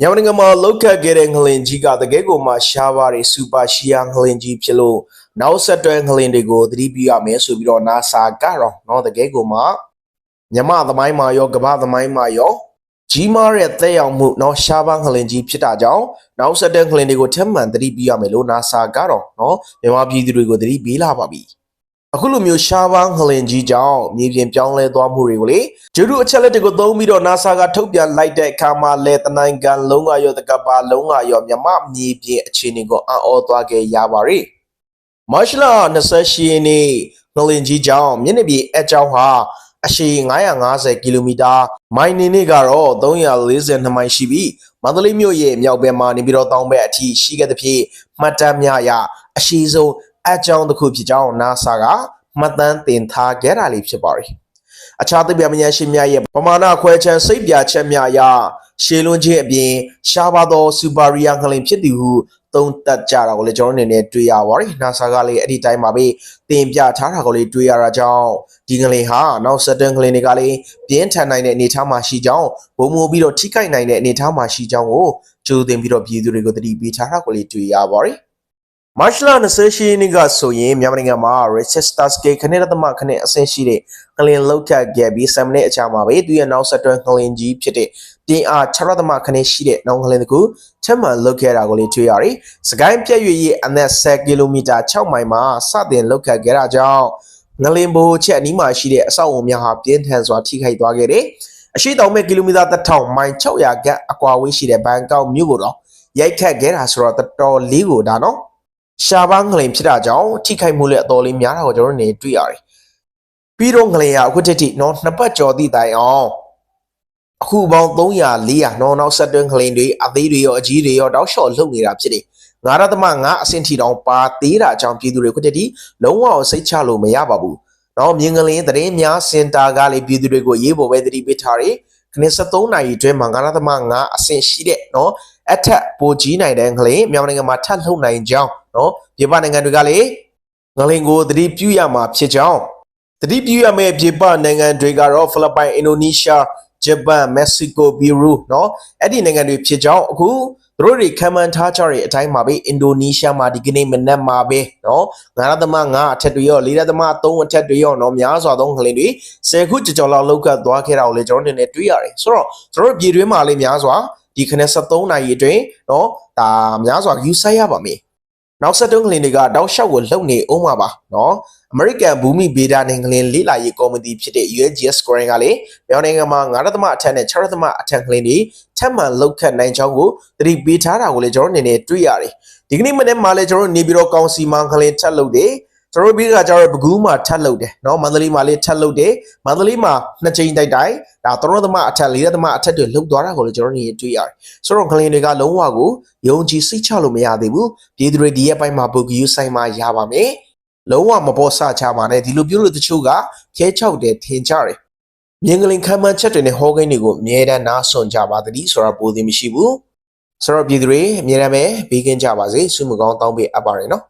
မြန်မာနိုင်ငံမှာလောက်ခတ်ခဲ့တဲ့ငလင်ကြီးကတကယ်ကိုမှရှားပါးတွေစူပါရှီယာငလင်ကြီးဖြစ်လို့နောက်ဆက်တွဲငလင်တွေကိုသတိပြုရမယ်ဆိုပြီးတော့ NASA ကတော့နော်တကယ်ကိုမှမြမသမိုင်းမှာရောကမ္ဘာသမိုင်းမှာရောကြီးမားတဲ့သက်ရောက်မှုနော်ရှားပါးငလင်ကြီးဖြစ်တာကြောင့်နောက်ဆက်တွဲငလင်တွေကိုထပ်မံသတိပြုရမယ်လို့ NASA ကတော့နော်မြန်မာပြည်သူတွေကိုသတိပေးလာပါပြီ။ အခုလိုမျိုးရှားပါးငလင်ကြီးကြောင့်မြေပြင်ပြောင်းလဲသွားမှုတွေကိုလေဂျူဒူအချက်လက်တွေကိုသုံးပြီးတော့ NASA ကထုတ်ပြန်လိုက်တဲ့အခါမှာလေတနိုင်ငံလုံးကရောတကပါလုံးကရောမြမမြေပြင်အခြေအနေကိုအံ့ဩသွားခဲ့ရပါတယ်။မတ်လ28ရက်နေ့ငလင်ကြီးကြောင့်မျက်နှာပြင်အကြောင်းဟာအရှည်950ကီလိုမီတာမိုင်နေနေကတော့342မိုင်ရှိပြီးမန္တလေးမြို့ရဲ့မြောက်ဘက်မှာနေပြီးတော့တောင်ဘက်အထိရှိခဲ့တဲ့ဖြစ်မှတ်တမ်းများအရအရှည်ဆုံး အကြောင်းတစ်ခုဖြစ်ကြောင်း NASA ကမှတ်တမ်းတင်ထားခဲ့တာလေးဖြစ်ပါတယ်။အခြားသဗ္ဗမယရှင်များရဲ့ပမာဏခွဲခြမ်းစိတ်ပြချက်များအရရှေလွန်းခြင်းအပြင်ရှားပါသောစူပါရီယာငလင်ဖြစ်သည်ဟုသုံးသပ်ကြတာကိုလည်းကျွန်တော်အနေနဲ့တွေ့ရပါတယ်။ NASA ကလည်းအဲ့ဒီတိုင်းမှာပဲတင်ပြထားတာကိုလည်းတွေ့ရတာကြောင့်ဒီငလင်ဟာနောက်ဆက်တွဲငလင်တွေကလည်းပြင်းထန်နိုင်တဲ့အနေအထားမှာရှိကြောင်းဘုံမိုးပြီးတော့ထိခိုက်နိုင်တဲ့အနေအထားမှာရှိကြောင်းကိုကြိုတင်ပြီးတော့ပြည်သူတွေကိုသတိပေးထားတာကိုလည်းတွေ့ရပါတယ်။ မတ်လ28ရက်နေ့ကဆိုရင်မြန်မာနိုင်ငံမှာ Register Scale ခဏသမခဏအဆင့်ရှိတဲ့ငလင်လောက်ထပ်ခဲ့ပြီး7မိနစ်အကြာမှာပဲသူရဲ့နောက်ဆက်တွဲငလင်ကြီးဖြစ်တဲ့တင်အား6သမခဏရှိတဲ့နောက်ငလင်တကူချက်မှန်လောက်ခဲ့တာကိုလည်းတွေ့ရတယ်။စကိုင်းပြည့်ရွေရဲ့အနက်10ကီလိုမီတာ6မိုင်မှာစတင်လောက်ခတ်ခဲ့တာကြောင့်ငလင်ဘိုချက်အနီးမှာရှိတဲ့အဆောက်အုံများဟာပြင်းထန်စွာထိခိုက်သွားခဲ့တယ်။အရှိတောင်မဲ့ကီလိုမီတာ1000မိုင်600ခန့်အကွာဝေးရှိတဲ့ဘန်ကောက်မြို့ကိုတော့ရိုက်ခတ်ခဲ့တာဆိုတော့တော်တော်လေးကိုဒါနော် ရှားပါငလင်ဖြစ်တာကြောင့်ထိခိုက်မှုလည်းအတော်လေးများတာကိုကျွန်တော်တို့နေတွေ့ရတယ်။ပြီးတော့ငလင်ရအခုတစ်ထိနော်နှစ်ပတ်ကျော်သည့်တိုင်အောင်အခုပေါင်း300 400နော်နောက်ဆက်တွဲငလင်တွေအသေးတွေရောအကြီးတွေရောတောက်လျှော့လှုပ်နေတာဖြစ်တယ်။ငါရသမငါအဆင့်ထီတောင်ပါသေးတာကြောင့်ပြည်သူတွေအခုတစ်ထိလုံးဝစိတ်ချလို့မရပါဘူး။နော်မြင်းငလင်သတင်းများစင်တာကလည်းပြည်သူတွေကိုရေးပေါ်ပဲသတိပေးထားတယ်။ခဏ73နာရီအတွင်းမှာငါရသမငါအဆင့်ရှိတဲ့နော်အထက်ပိုကြီးနိုင်တဲ့ငလင်မြန်မာနိုင်ငံမှာထပ်လှုပ်နိုင်ကြောင်းနော်ပြည်ပနိုင်ငံတွေကလည်းငလင်ကိုသတိပြုရမှာဖြစ်ကြောင်းသတိပြုရမယ့်ပြည်ပနိုင်ငံတွေကတော့ဖိလစ်ပိုင်အင်ဒိုနီးရှားဂျပန်မက္ကဆီကိုပီရူးနော်အဲ့ဒီနိုင်ငံတွေဖြစ်ကြောင်းအခုသူတို့တွေခံမှန်းထားကြတဲ့အတိုင်းမှာပဲအင်ဒိုနီးရှားမှာဒီကနေ့မနက်မှာပဲနော်ငါးရသမငါအထက်တွေရောလေးရသမသုံးအထက်တွေရောနော်များစွာသောငလင်တွေဆယ်ခုကြော်ကြော်လောက်လောက်ကသွားခဲ့တာကိုလည်းကျွန်တော်တို့နေနဲ့တွေ့ရတယ်ဆိုတော့ကျွန်တော်တို့ပြည်တွင်းမှာလည်းများစွာဒီခနဲ့73နိုင်အတွင်းနော်ဒါများစွာယူဆိုင်ရပါမယ် နောက်ဆက်တွဲငလင်တွေကတောက်လျှောက်ကိုလုံနေအောင်ပါပါနော်အမေရိကန်ဘူမိဗေဒနိုင်ငံငလင်လေးလာရေးကော်မတီဖြစ်တဲ့ USGS scoring ကလည်းမြန်မာနိုင်ငံမှာ9ရသမအထက်နဲ့6ရသမအထက်ငလင်တွေထပ်မံလောက်ခတ်နိုင်ကြောင်းကိုသတိပေးထားတာကိုလည်းကျွန်တော်အနေနဲ့တွေ့ရတယ်ဒီကနေ့မနေ့မှလည်းကျွန်တော်နေပြည်တော်ကောင်စီမှာငလင်ထပ်လုပ်တယ် ကျွန်တော်တို့ပြီးကကြတော့ဘကူးမှာထက်လုတ်တယ်နော်မန္တလေးမှာလေးထက်လုတ်တယ်မန္တလေးမှာနှစ်ချိန်တိုက်တိုက်ဒါသရောသမအထက်လေးသမအထက်တွေလုတ်သွားတာကိုလည်းကျွန်တော်တို့တွေ့ရတယ်ဆိုတော့ကလင်တွေကလုံးဝကိုယုံကြည်စိတ်ချလို့မရသေးဘူးပြည်သူတွေဒီရဲ့ပိုင်းမှာဘကူးဆိုင်မှာရပါမယ်လုံးဝမပေါ်ဆချပါနဲ့ဒီလိုပြုလို့တချို့ကဖျဲချောက်တယ်ထင်ကြတယ်မြင်္ဂလင်ခံမှန်းချက်တွေနဲ့ဟောကိန်းတွေကိုအမြဲတမ်းနားစွန်ကြပါသတိဆိုတာပိုသိမရှိဘူးဆိုတော့ပြည်သူတွေအမြဲတမ်းပဲဘေးကင်းကြပါစေဆုမကောင်းတောင်းပေးအပ်ပါတယ်နော်